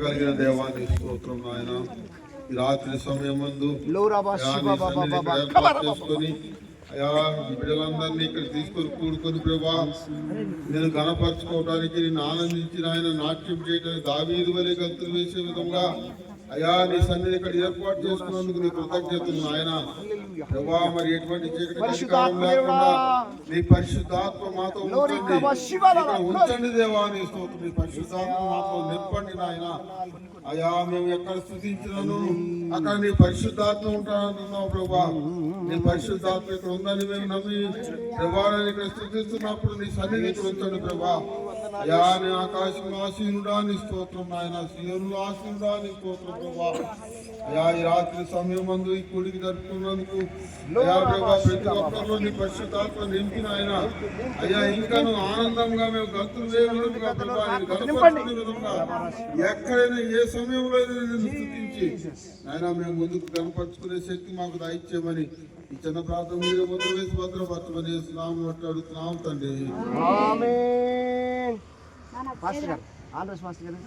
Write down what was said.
కలిగిన దేవాన్ని స్తోత్రం నాయన. రాత్రి సమయం ముందు చేసుకొని అయా బిడ్డలందరినీ ఇక్కడ తీసుకొని కూడుకొని ప్రభా నేను గణపరచుకోవడానికి నేను ఆనందించిన ఆయన నాట్యం చేయడానికి దావీదు వలె గంతులు వేసే విధంగా అయా నీ సన్నిధి ఇక్కడ ఏర్పాటు చేసుకున్నందుకు నీ కృతజ్ఞతలు ఆయన ప్రభా మరి ఎటువంటి నీ పరిశుద్ధాత్మ మాతో ఉంచండి. దేవా నీ స్తోత్రం. నీ పరిశుద్ధాత్మ మాతో నింపండి నాయన. అయా మేము ఎక్కడ స్థుతించినను? అక్కడ నీ పరిశుద్ధాత్మ ఉంటానంటున్నావు ప్రభా. నీ పరిశుద్ధాత్మ ఇక్కడ ఉందని మేము నమ్మి ప్రభావాన్ని ఇక్కడ స్థుతిస్తున్నప్పుడు నీ సన్నిధి ఇక్కడ ఉంచండి ప్రభా. అయా నీ ఆకాశం ఆశీనుడా నీ స్తోత్రం నాయన. సీనులు ఆశీనుడా నీ స్తోత్రం ప్రభా. అయా ఈ రాత్రి సమయం మందు ఈ కూడికి జరుపుకున్నందుకు అయా ప్రభా ప్రతి ఒక్కరిలో నీ పరిశుద్ధాత్మ నింపిన ఆయన అయ్యా ఇంకాను ఆనందంగా మేము గంతులు వేయగలుగుతున్నా ప్రభా. నీ గణపరచుకునే విధంగా ఎక్కడైనా ఏ సమయంలో స్తుతించి ఆయన మేము ముందుకు కనపరుచుకునే శక్తి మాకు దయచేయమని చిన్న ప్రాంతం మీద ముందు వేసి భద్రపరచమని స్నామం బట్టి అడుగుతున్నాం తండ్రి. ఆమేన్. మాస్టర్ గారు మాస్టర్ గారు.